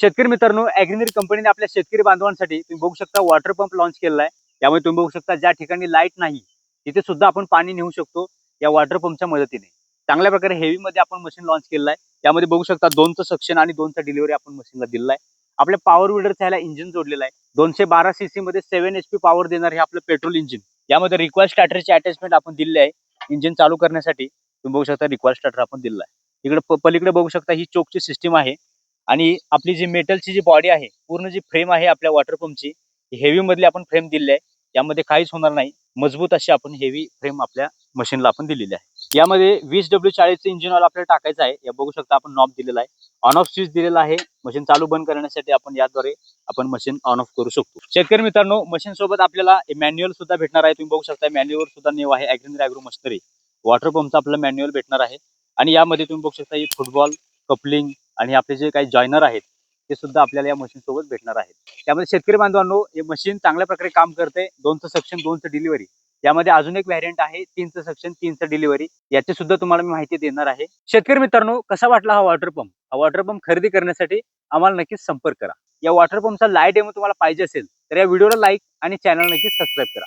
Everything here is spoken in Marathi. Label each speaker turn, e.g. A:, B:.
A: शेतकरी मित्रांनो अॅग्रिनरी कंपनीने आपल्या शेतकरी बांधवांसाठी तुम्ही बघू शकता वॉटर पंप लॉन्च केलेला आहे. यामुळे तुम्ही बघू शकता ज्या ठिकाणी लाइट नाही तिथे सुद्धा आपण पाणी नेऊ शकतो या वॉटर पंपच्या मदतीने. चांगल्या प्रकारे हेवी मध्ये आपण मशीन लॉन्च केलेलं आहे. यामध्ये बघू शकता दोनचं सक्शन आणि दोनचा डिलिव्हरी आपण मशीनला दिलेला आहे. आपल्या पॉवर विडरचा ह्याला इंजिन जोडलेलं आहे. दोनशे बारा सीसी मध्ये सेव्हन एच पी पॉवर देणार हे आपलं पेट्रोल इंजिन यामध्ये रिक्वायर स्टार्टरचे अटॅचमेंट आपण दिले आहे. इंजिन चालू करण्यासाठी तुम्ही बघू शकता रिक्वायर स्टार्टर आपण दिलेला आहे. इकडे पलीकडे बघू शकता ही चोकची सिस्टीम आहे. आणि आपली जी मेटलची जी बॉडी आहे पूर्ण जी फ्रेम आहे आपल्या वॉटर पंपची हेवी मधली आपण फ्रेम दिलेली आहे. यामध्ये काहीच होणार नाही. मजबूत अशी आपण हेवी फ्रेम आपल्या मशीनला आपण दिलेली आहे. यामध्ये वीस डब्ल्यू चाळीसचं इंजिन ऑइल आपल्याला टाकायचं आहे. या बघू शकता आपण नॉब दिलेला आहे. ऑन ऑफ स्विच दिलेला आहे. मशीन चालू बंद करण्यासाठी आपण याद्वारे आपण मशीन ऑन ऑफ करू शकतो. शेतकरी मित्रांनो मशीन सोबत आपल्याला मॅन्युअल सुद्धा भेटणार आहे. तुम्ही बघू शकता मॅन्युअल सुद्धा नेव आहे. अॅग्रिनरी अॅग्रो मशनरी वॉटर पंपचा आपल्याला मॅन्युअल भेटणार आहे. आणि यामध्ये तुम्ही बघू शकता फुटबॉल कपलिंग आणि आपले जे काही जॉयनर आहेत ते सुद्धा आपल्याला या मशीन सोबत भेटणार आहेत. त्यामध्ये शेतकरी बांधवांनो हे मशीन चांगल्या प्रकारे काम करते. दोनचं सेक्शन दोनचं डिलिव्हरी यामध्ये अजून एक व्हॅरियंट आहे तीनचं सेक्शन तीनचं डिलिव्हरी याची सुद्धा तुम्हाला मी माहिती देणार आहे. शेतकरी मित्रांनो कसा वाटला हा वॉटर पंप हा वॉटर पंप खरेदी करण्यासाठी आम्हाला नक्कीच संपर्क करा. या वॉटर पंपचा लाइट डेमो तुम्हाला पाहिजे असेल तर या व्हिडिओला लाईक आणि चॅनल नक्कीच सबस्क्राईब करा.